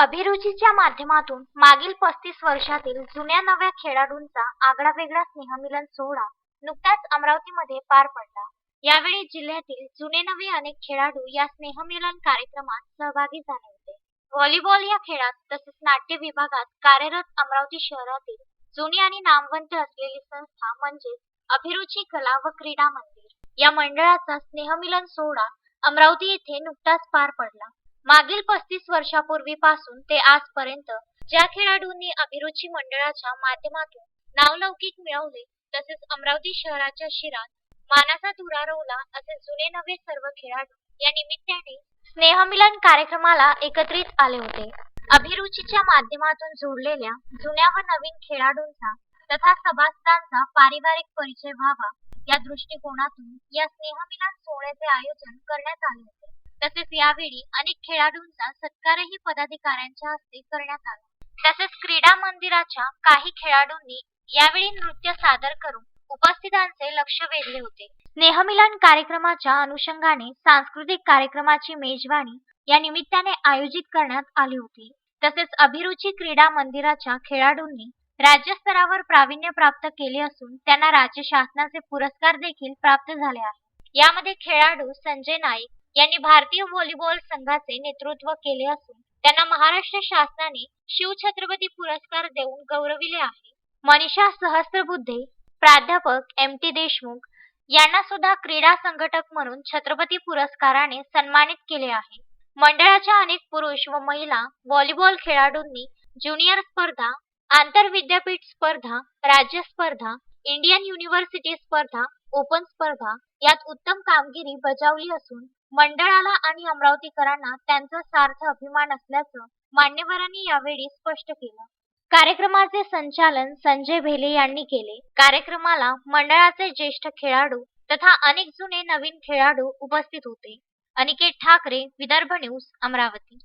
अभिरुचीच्या माध्यमातून मागील पस्तीस वर्षातील जुन्या नव्या खेळाडूंचा आगळा वेगळा स्नेहमिलन सोहळा नुकताच अमरावतीमध्ये पार पडला. यावेळी जिल्ह्यातील जुने नवे अनेक खेळाडू या स्नेहमिलन कार्यक्रमात सहभागी झाले होते. व्हॉलीबॉल या खेळात तसेच नाट्य विभागात कार्यरत अमरावती शहरातील जुनी आणि नामवंत असलेली संस्था म्हणजेच अभिरुची कला व क्रीडा मंदिर या मंडळाचा स्नेहमिलन सोहळा अमरावती येथे नुकताच पार पडला. मागील पस्तीस वर्षापूर्वीपासून ते आजपर्यंत ज्या खेळाडूंनी अभिरुची मंडळाच्या माध्यमातून नावलौकिक मिळवले तसेच अमरावती शहराच्या शिरात मानाचा धुरा रोवला असे जुने नवे सर्व खेळाडू या निमित्ताने स्नेहमिलन कार्यक्रमाला एकत्रित आले होते. अभिरुचीच्या माध्यमातून जोडलेल्या जुन्या व नवीन खेळाडूंचा तथा सभासदांचा पारिवारिक परिचय व्हावा या दृष्टिकोनातून या स्नेहमिलन सोहळ्याचे आयोजन करण्यात आले होते. तसेच यावेळी अनेक खेळाडूंचा सत्कारही पदाधिकाऱ्यांच्या हस्ते करण्यात आला. तसेच क्रीडा मंदिराच्या काही खेळाडूंनी यावेळी नृत्य सादर करून उपस्थितांचे लक्ष वेधले होते. स्नेहमिलन कार्यक्रमाच्या अनुषंगाने सांस्कृतिक कार्यक्रमाची मेजवानी या निमित्ताने आयोजित करण्यात आली होती. तसेच अभिरुची क्रीडा मंदिराच्या खेळाडूंनी राज्यस्तरावर प्रावीण्य प्राप्त केले असून त्यांना राज्य शासनाचे पुरस्कार देखील प्राप्त झाले आहे. यामध्ये खेळाडू संजय नाईक यांनी भारतीय व्हॉलीबॉल संघाचे नेतृत्व केले असून त्यांना महाराष्ट्र शासनाने शिवछत्रपती पुरस्कार देऊन गौरविले आहे. मनीषा सहस्त्रबुद्धे प्राध्यापक एम टी देशमुख यांना सुद्धा क्रीडा संघटक म्हणून छत्रपती पुरस्काराने सन्मानित केले आहे. मंडळाच्या अनेक पुरुष व महिला व्हॉलीबॉल खेळाडूंनी ज्युनियर स्पर्धा आंतरविद्यापीठ स्पर्धा राज्य स्पर्धा इंडियन युनिव्हर्सिटी स्पर्धा ओपन स्पर्धा यात उत्तम कामगिरी बजावली असून मंडळाला आणि अमरावतीकरांना त्यांचा सार्थ अभिमान असल्याचं मान्यवरांनी यावेळी स्पष्ट केलं. कार्यक्रमाचे संचालन संजय भेले यांनी केले. कार्यक्रमाला मंडळाचे ज्येष्ठ खेळाडू तथा अनेक जुने नवीन खेळाडू उपस्थित होते. अनिकेत ठाकरे विदर्भ न्यूज अमरावती.